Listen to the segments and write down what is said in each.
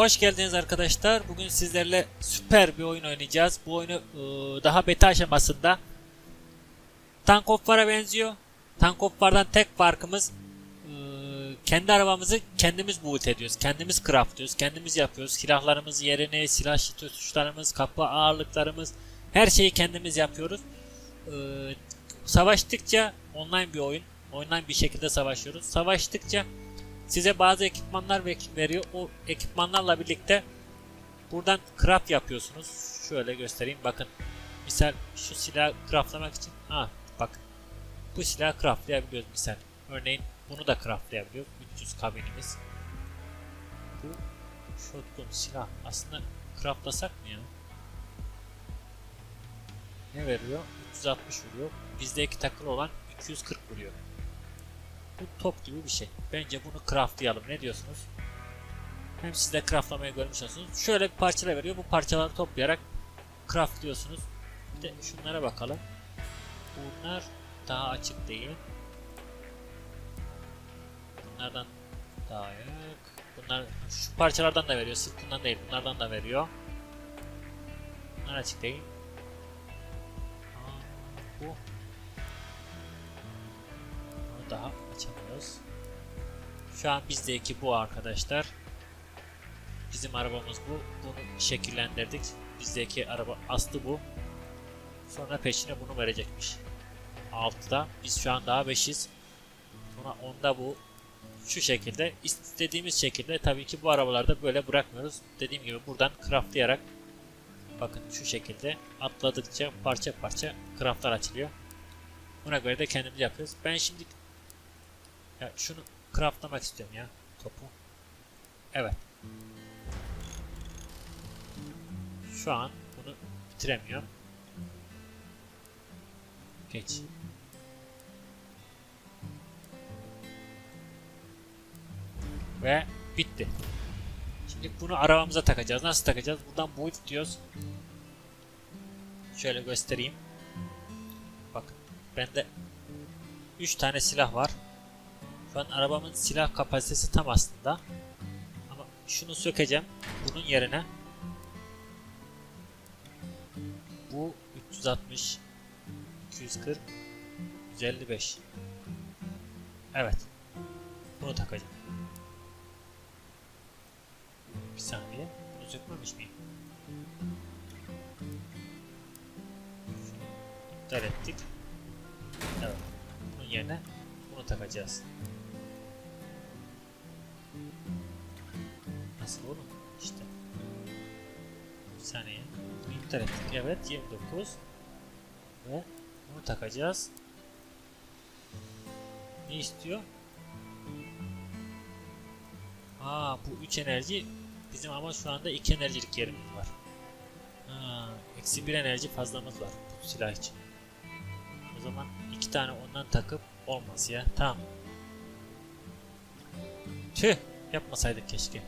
Hoş geldiniz arkadaşlar. Bugün sizlerle süper bir oyun oynayacağız. Bu oyunu e, daha beta aşamasında. Tank of War'a benziyor. Tank of War'dan tek farkımız e, kendi arabamızı kendimiz build ediyoruz. Kendimiz craftlıyoruz. Kendimiz yapıyoruz. Silahlarımız yerini, silah tuşlarımız, kapı ağırlıklarımız her şeyi kendimiz yapıyoruz. E, savaştıkça online bir oyun. Online bir şekilde savaşıyoruz. Savaştıkça size bazı ekipmanlar ve- veriyor. O ekipmanlarla birlikte buradan craft yapıyorsunuz. Şöyle göstereyim. Bakın. Misal şu silah craftlamak için ha bakın. Bu silahı craftlayabiliyoruz misal. Örneğin bunu da craftlayabiliyoruz. 300 kabinimiz. Bu shotgun silah. Aslında craftlasak mı ya? Ne veriyor? 360 vuruyor. Bizdeki takılı olan 240 vuruyor. Bu top gibi bir şey. Bence bunu craftlayalım. Ne diyorsunuz? Hem siz de craftlamayı görmüş olursunuz. Şöyle bir parçalar veriyor. Bu parçaları toplayarak craftlıyorsunuz. Bir de şunlara bakalım. Bunlar daha açık değil. Bunlardan daha yok. Bunlar şu parçalardan da veriyor. Sırf bundan değil. Bunlardan da veriyor. Bunlar açık değil. Aa, bu daha açamıyoruz. Şu an bizdeki bu arkadaşlar. Bizim arabamız bu. Bunu şekillendirdik. Bizdeki araba aslı bu. Sonra peşine bunu verecekmiş. 6'da. Biz şu an daha 5'iz. Sonra 10'da bu. Şu şekilde. istediğimiz şekilde. Tabii ki bu arabalarda böyle bırakmıyoruz. Dediğim gibi buradan craftlayarak bakın şu şekilde atladıkça parça parça craftlar açılıyor. Buna göre de kendimiz yapıyoruz. Ben şimdi ya şunu craftlamak istiyorum ya topu. Evet. Şu an bunu bitiremiyorum. Geç. Ve bitti. Şimdi bunu arabamıza takacağız. Nasıl takacağız? Buradan build diyoruz. Şöyle göstereyim. Bakın bende 3 tane silah var. Şu an arabamın silah kapasitesi tam aslında. Ama şunu sökeceğim. Bunun yerine bu 360 240 155 Evet. Bunu takacağım. Bir saniye. Bunu sökmemiş miyim? İptal ettik. Evet. Bunun yerine bunu takacağız. Nasıl oğlum? İşte. Bir saniye. İptal ettik. Evet 29. Ve bunu takacağız. Ne istiyor? Aa bu 3 enerji bizim ama şu anda 2 enerjilik yerimiz var. Ha, eksi 1 enerji fazlamız var bu silah için. O zaman iki tane ondan takıp olmaz ya. Tamam. Tüh yapmasaydık keşke.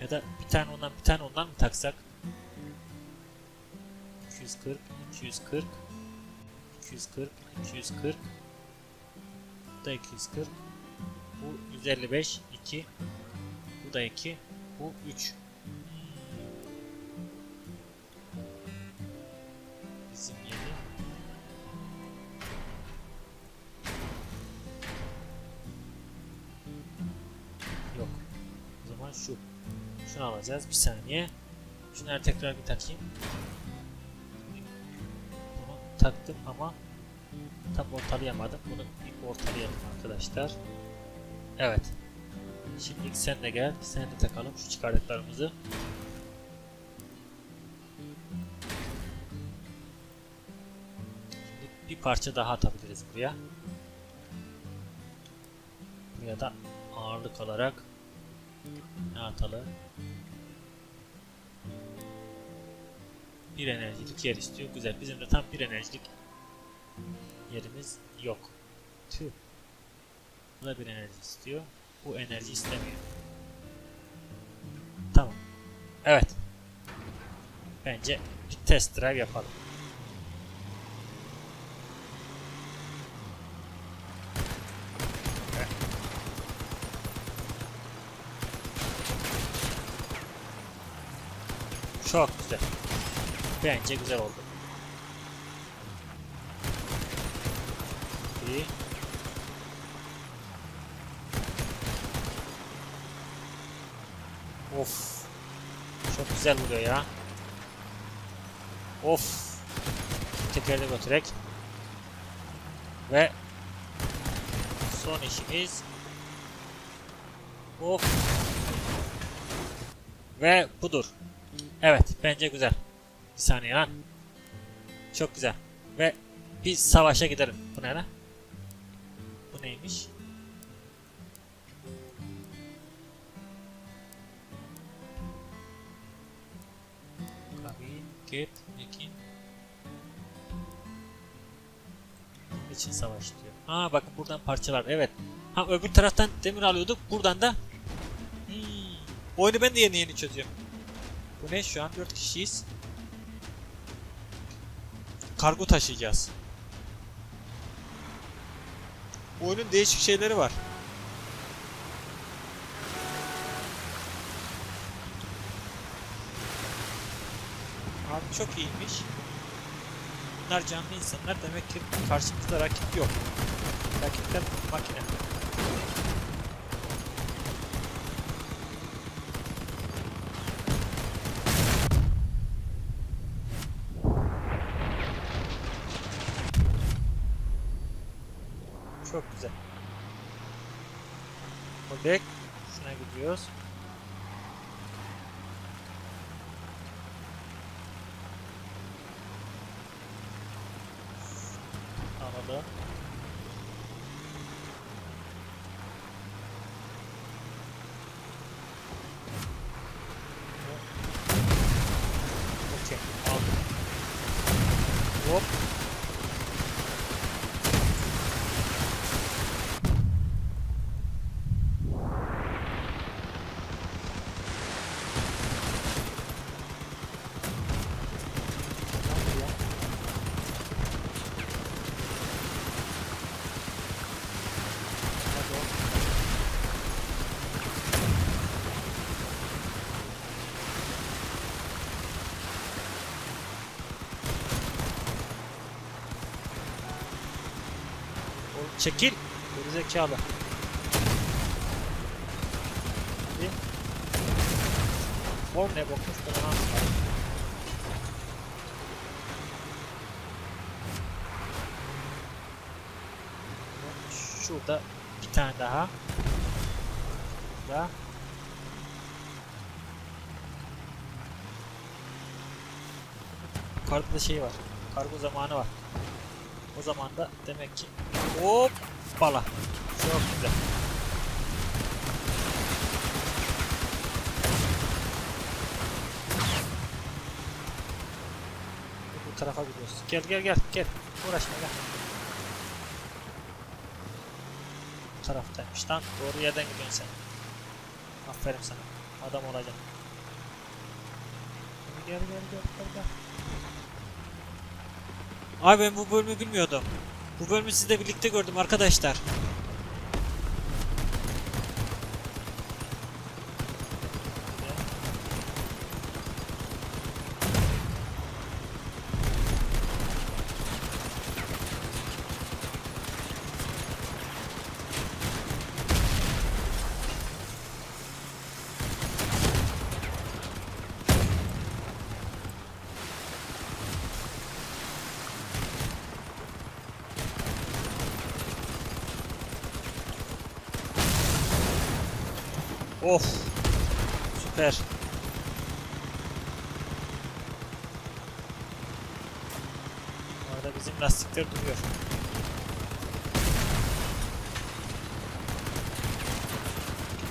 Ya da bir tane ondan bir tane ondan mı taksak? 240, 240, 240, 240. Bu da 240. Bu 155, 2. Bu da 2. Bu 3. Şunu alacağız. Bir saniye. Şunları tekrar bir takayım. Bunu taktım ama tam ortalayamadım. Bunu bir ortalayalım arkadaşlar. Evet. Şimdi sen de gel. Sen de takalım şu çıkardıklarımızı. Şimdi bir parça daha atabiliriz buraya. Buraya da ağırlık olarak ne atalım? Bir enerjilik yer istiyor. Güzel. Bizim de tam bir enerjilik yerimiz yok. Tüh. Bu da bir enerji istiyor. Bu enerji istemiyor. Tamam. Evet. Bence bir test drive yapalım. Çok güzel. Bence güzel oldu. İyi. Of. Çok güzel vuruyor ya. Of. Tekerde götürek. Ve son işimiz Of. Ve budur. Evet bence güzel. Bir saniye lan. Çok güzel. Ve biz savaşa gidelim. Bu ne lan? Bu neymiş? Kabin, get, mekin. için savaş diyor. Ha bakın buradan parçalar. Evet. Ha öbür taraftan demir alıyorduk. Buradan da Hmm. Oyunu ben de yeni yeni çözüyorum. Bu ne şu an 4 kişiyiz. Kargo taşıyacağız. Bu oyunun değişik şeyleri var. Abi çok iyiymiş. Bunlar canlı insanlar demek ki karşımızda rakip yok. Rakipler makine. Çok güzel. Modek. Şuna gidiyoruz. Anladım. Okey. Aldım. Hop. Hadi oğlum. Oğlum çekil. Geri zekalı. Hadi. Mor ne bokmuş bana. Şurada bir tane daha. Daha. Yukarıda da şey var. Kargo zamanı var. O zaman da demek ki Hoppala. Çok güzel. Bu tarafa gidiyoruz. Gel gel gel gel. Uğraşma gel. Bu taraftaymış lan. Doğru yerden gidiyorsun sen. Aferin sana. Adam olacaksın. Gel gel gel gel gel. Abi ben bu bölümü bilmiyordum. Bu bölümü sizle birlikte gördüm arkadaşlar. Of. Süper. Bu arada bizim lastikler duruyor.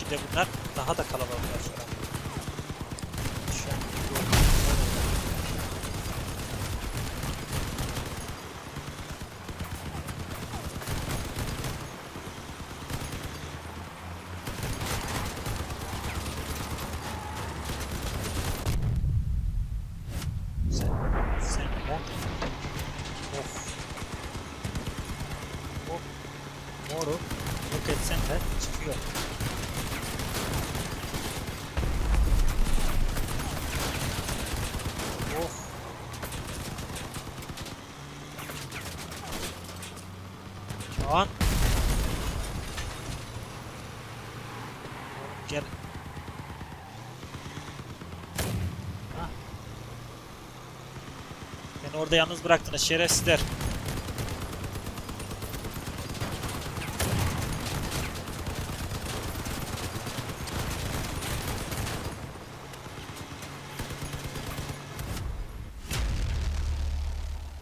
Bir de bunlar daha da kalabalıklar şu an. Şu an Sen, sen mor. Of. Hop. Moru yok etsen de çıkıyor. Lan. Gel. Hah. Beni orada yalnız bıraktınız şerefsizler.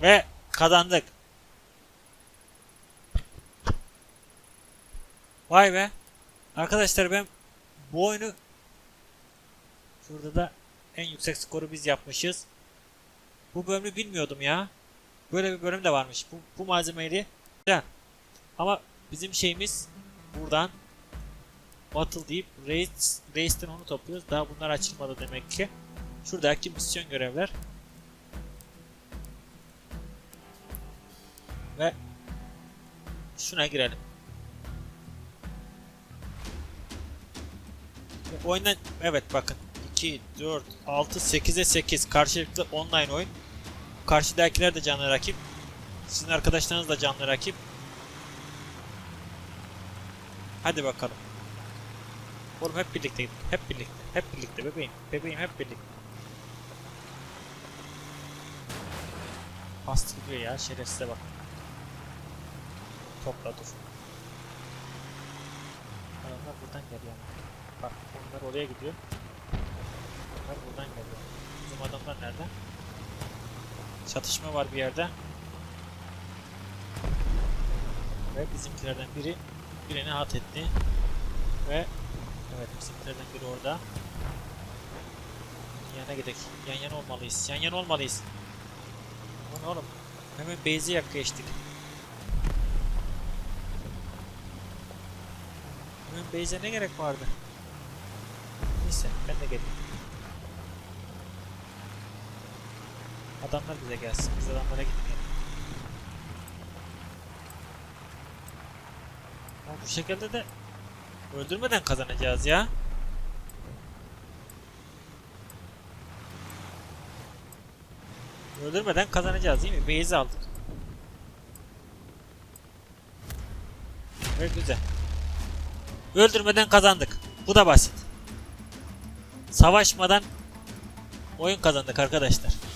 Ve kazandık. Vay be. Arkadaşlar ben bu oyunu şurada da en yüksek skoru biz yapmışız. Bu bölümü bilmiyordum ya. Böyle bir bölüm de varmış. Bu, bu malzemeyi Güzel. Ama bizim şeyimiz buradan Battle deyip Race, Race'den onu topluyoruz. Daha bunlar açılmadı demek ki. Şuradaki misyon görevler. Ve şuna girelim. Oyuna evet bakın 2, 4, 6, 8'e 8 karşılıklı online oyun. Karşıdakiler de canlı rakip. Sizin arkadaşlarınız da canlı rakip. Hadi bakalım. Oğlum hep birlikte gidin. Hep birlikte. Hep birlikte bebeğim. Bebeğim hep birlikte. Bastırıyor ya şerefsize bak. Topla dur. Adamlar buradan geliyor. Bak onlar oraya gidiyor. Onlar buradan geliyor. Bizim adamlar nerede? Çatışma var bir yerde. Ve bizimkilerden biri birini hat etti. Ve evet bizimkilerden biri orada. Yana gidelim. Yan yana olmalıyız. Yan yana olmalıyız. Bu ne oğlum? Hemen base'e yak geçtik. Hemen base'e ne gerek vardı? Neyse ben de geleyim. Adamlar bize gelsin. Biz adamlara gitmeyelim. Ama bu şekilde de öldürmeden kazanacağız ya. Öldürmeden kazanacağız değil mi? Base aldık. Ve güzel. Öldürmeden kazandık. Bu da basit. Savaşmadan oyun kazandık arkadaşlar.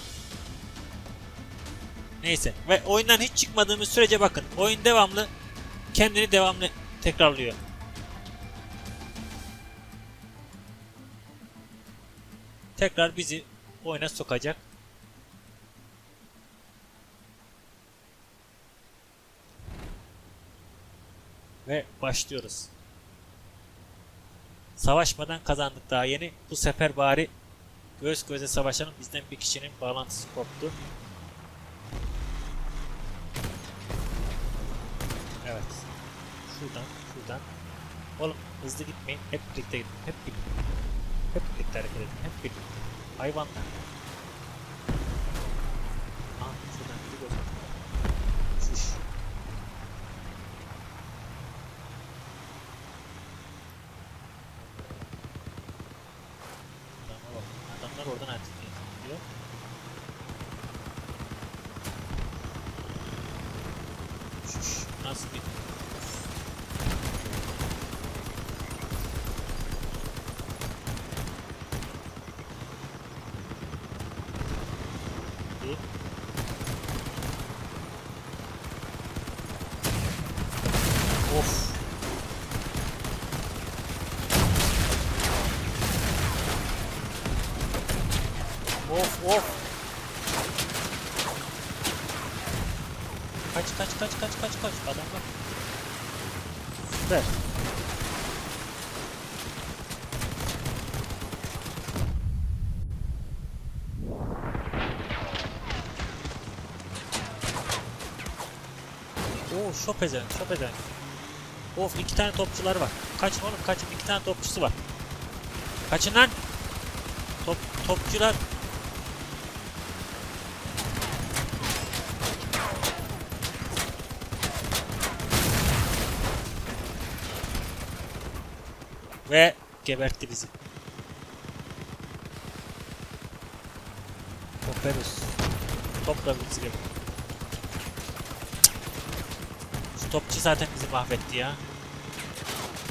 Neyse. Ve oyundan hiç çıkmadığımız sürece bakın. Oyun devamlı kendini devamlı tekrarlıyor. Tekrar bizi oyuna sokacak. Ve başlıyoruz. Savaşmadan kazandık daha yeni. Bu sefer bari göz göze savaşalım. Bizden bir kişinin bağlantısı koptu. Evet. Şuradan, şuradan. Oğlum hızlı gitmeyin. Hep birlikte gidin. Hep birlikte. Hep birlikte hareket edin. Hep birlikte. Hayvanlar. Aa, şuradan bir göz. Şuş. Adamlar, bak. Adamlar oradan hareket ediyor. Şuş. Nasıl bir Bir. Of. Of of. Kaç kaç kaç kaç kaç kaç adamlar. Süper. Oo şop ezen, şop ezen. Of iki tane topçular var. Kaçın oğlum kaçın iki tane topçusu var. Kaçın lan. Top, topçular. Ve gebertti bizi. Operus. Topla bizi gebertti. topçu zaten bizi mahvetti ya.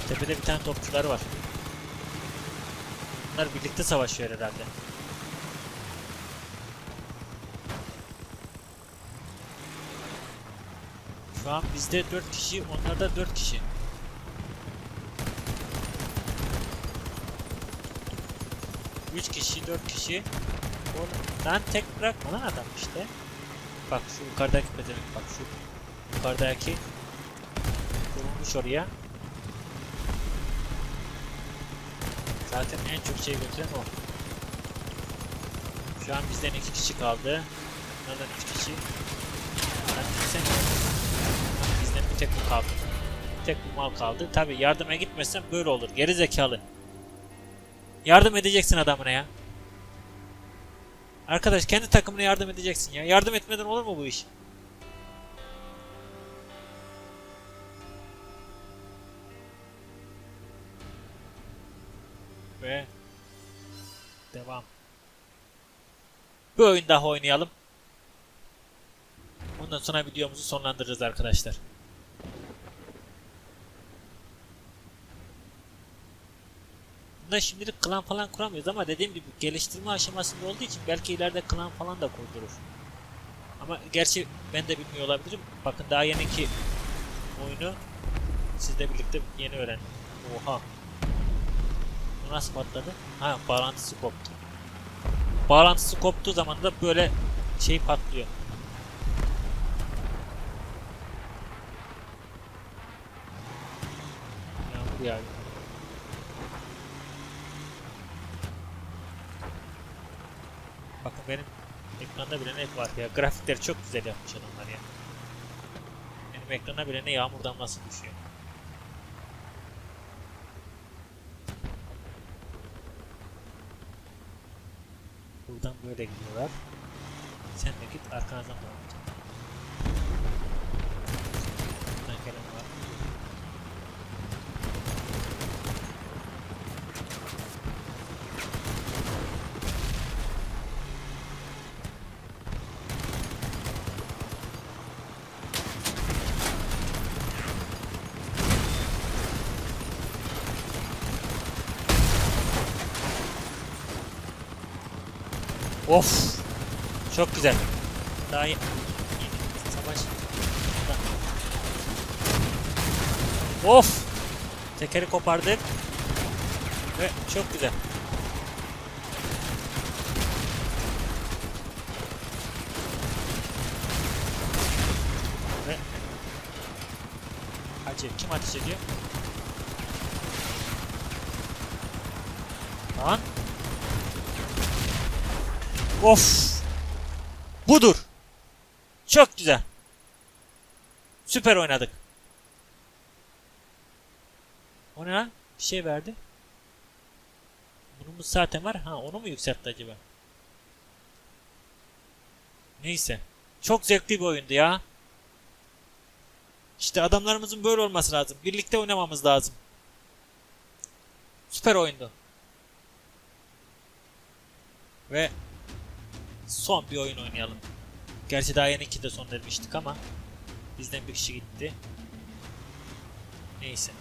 Tepede bir tane topçuları var. Bunlar birlikte savaşıyor herhalde. Şu an bizde 4 kişi, onlarda 4 kişi. Üç kişi, dört kişi. Oğlum, lan tek bırakma lan adam işte. Bak şu yukarıdaki pezevenk bak şu yukarıdaki kurulmuş oraya. Zaten en çok şey götüren o. Şu an bizden iki kişi kaldı. Bunlardan üç kişi. Lan sen bizden bir tek bu kaldı. Bir tek mal kaldı. Tabi yardıma gitmezsen böyle olur. Geri zekalı. Yardım edeceksin adamına ya. Arkadaş kendi takımına yardım edeceksin ya. Yardım etmeden olur mu bu iş? Ve devam. Bir oyun daha oynayalım. Ondan sonra videomuzu sonlandırırız arkadaşlar. Bunda şimdilik klan falan kuramıyoruz ama dediğim gibi geliştirme aşamasında olduğu için belki ileride klan falan da kurdurur. Ama gerçi ben de bilmiyor olabilirim. Bakın daha yeni ki oyunu sizle birlikte yeni öğrendim. Oha. Bu nasıl patladı? Ha bağlantısı koptu. Bağlantısı koptuğu zaman da böyle şey patlıyor. Yağmur yağıyor. Bakın benim ekranda bile ne var ya. Grafikleri çok güzel yapmış adamlar ya. Benim ekrana bile ne yağmur damlası düşüyor. Buradan böyle gidiyorlar. Sen de git arkanızdan devam et. Buradan gelen var. Of! Çok güzel. Daha iyi. Savaş. Of! Tekeri kopardık. Ve çok güzel. Ve Acı. Kim ateş ediyor? Lan. Of. Budur. Çok güzel. Süper oynadık. O ne lan? Bir şey verdi. Bunun zaten var. Ha onu mu yükseltti acaba? Neyse. Çok zevkli bir oyundu ya. İşte adamlarımızın böyle olması lazım. Birlikte oynamamız lazım. Süper oyundu. Ve son bir oyun oynayalım. Gerçi daha yeni de son vermiştik ama bizden bir kişi gitti. Neyse.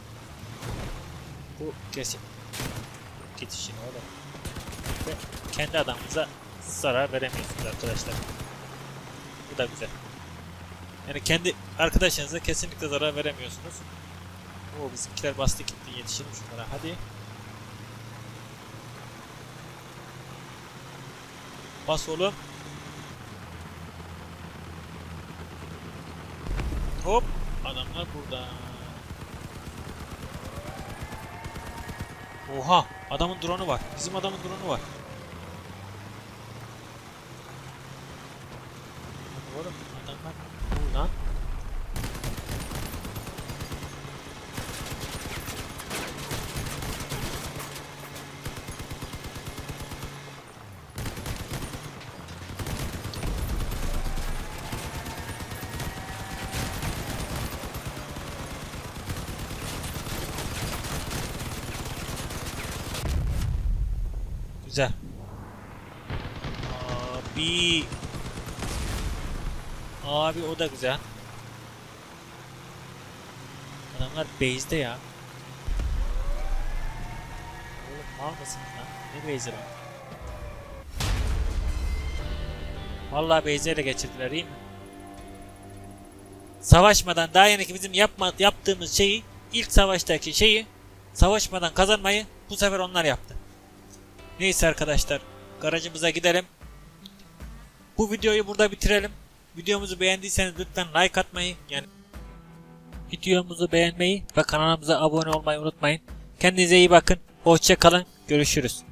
Bu kesin. Git işine oğlum. Ve kendi adamımıza zarar veremiyorsunuz arkadaşlar. Bu da güzel. Yani kendi arkadaşınıza kesinlikle zarar veremiyorsunuz. O bizimkiler bastı gitti yetişelim şunlara hadi. Bas oğlum. Hop. Adamlar burada. Oha. Adamın drone'u var. Bizim adamın drone'u var. Oğlum adamlar buradan. Güzel. Abi. Abi o da güzel. Adamlar base'de ya. Oğlum mal mısınız lan? Ne base'i lan? Vallahi base'i ele geçirdiler iyi mi? Savaşmadan daha yeniki bizim yapma, yaptığımız şeyi ilk savaştaki şeyi savaşmadan kazanmayı bu sefer onlar yaptı. Neyse arkadaşlar garajımıza gidelim. Bu videoyu burada bitirelim. Videomuzu beğendiyseniz lütfen like atmayı yani videomuzu beğenmeyi ve kanalımıza abone olmayı unutmayın. Kendinize iyi bakın. Hoşça kalın. Görüşürüz.